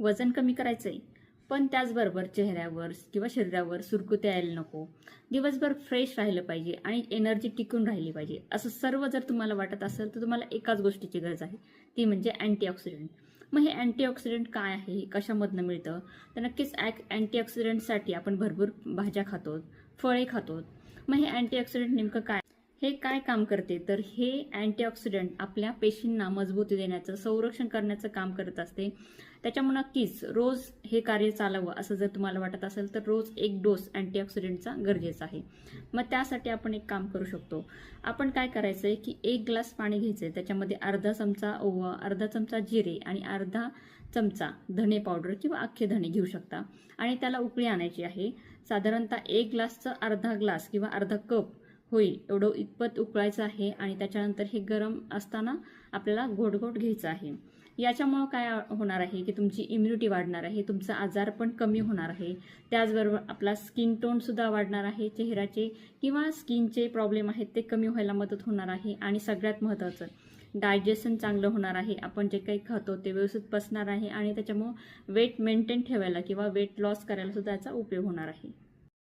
वजन कमी करायचं आहे पण त्याचबरोबर चेहऱ्यावर किंवा शरीरावर सुरकुत्या यायला नको. दिवसभर फ्रेश राहिलं पाहिजे आणि एनर्जी टिकून राहिली पाहिजे. असं सर्व जर तुम्हाला वाटत असेल तर तुम्हाला एकाच गोष्टीची गरज आहे. ती म्हणजे अँटीऑक्सिडंट मग हे अँटीऑक्सिडंट काय आहे? हे कशामधनं मिळतं? तर नक्कीच ॲक अँटीऑक्सिडंटसाठी आपण भरपूर भाज्या खातो फळे खातो. मग हे अँटीऑक्सिडंट नेमकं काय हे काय काम करते? तर हे अँटीऑक्सिडंट आपल्या पेशींना मजबूती देण्याचं संरक्षण करण्याचं काम करत असते. त्याच्यामुळे नक्कीच रोज हे कार्य चालावं असं जर तुम्हाला वाटत असेल तर रोज एक डोस अँटीऑक्सिडंटचा गरजेचा आहे. मग त्यासाठी आपण एक काम करू शकतो. आपण काय करायचं आहे की एक ग्लास पाणी घ्यायचं आहे त्याच्यामध्ये अर्धा चमचा ओवा अर्धा चमचा जिरे आणि अर्धा चमचा धणे पावडर किंवा अख्खे धणे घेऊ शकता. आणि त्याला उकळी आणायची आहे. साधारणतः एक ग्लासचं अर्धा ग्लास किंवा अर्धा कप होईल एवढं इतपत उकळायचं आहे आणि त्याच्यानंतर हे गरम असताना आपल्याला गोड गोड घ्यायचं आहे. याच्यामुळं काय होणार आहे की तुमची इम्युनिटी वाढणार आहे तुमचा आजार पण कमी होणार आहे. त्याचबरोबर आपला स्किन टोनसुद्धा वाढणार आहे चेहऱ्याचे किंवा स्किनचे प्रॉब्लेम आहेत ते कमी व्हायला मदत होणार आहे आणि सगळ्यात महत्त्वाचं डायजेशन चांगलं होणार आहे. आपण जे काही खातो ते व्यवस्थित पसणार आहे आणि त्याच्यामुळं वेट मेंटेन ठेवायला किंवा वेट लॉस करायलासुद्धा याचा उपयोग होणार आहे.